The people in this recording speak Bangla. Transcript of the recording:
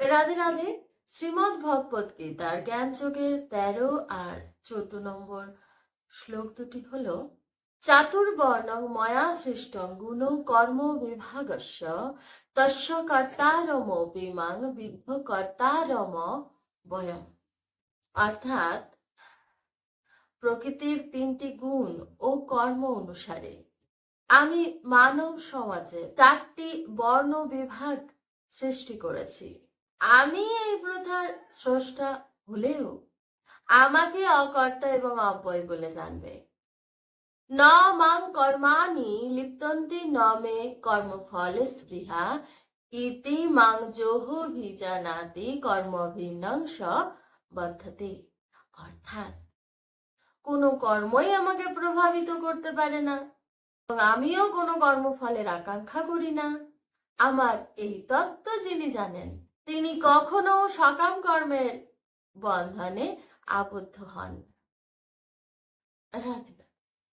রাধে রাধে, শ্রীমদ ভগবত গীতার জ্ঞানযোগের তেরো আর চোদ্দ নম্বর শ্লোক দুটি হল, চাতুর্বর্ণং ময়া সৃষ্টং গুণ কর্ম বিভাগস্য, তস্য কর্তারমপি মাং বিদ্ধ কর্তারম বয়ম অর্থাৎ, প্রকৃতির তিনটি গুণ ও কর্ম অনুসারে, আমি মানব সমাজে চারটি বর্ণ বিভাগ সৃষ্টি করেছি। আমি এই প্রথার স্রষ্টা হলেও আমাকে অকর্তা এবং অব্যয় বলে জানবে। ন মাং কর্মাণি লিপ্তন্তি ন মে কর্মফলে স্পৃহা ইতি মাং জোহ ভিজানাতি কর্মভিন্নংস বদ্ধতি। অর্থাৎ, কোনো কর্মই আমাকে প্রভাবিত করতে পারে না এবং আমিও কোনো কর্মফলের আকাঙ্ক্ষা করি না। আমার এই তত্ত্ব যিনি জানেন তিনি কখনো সকাম কর্মের বন্ধনে আবদ্ধ হন রাধে।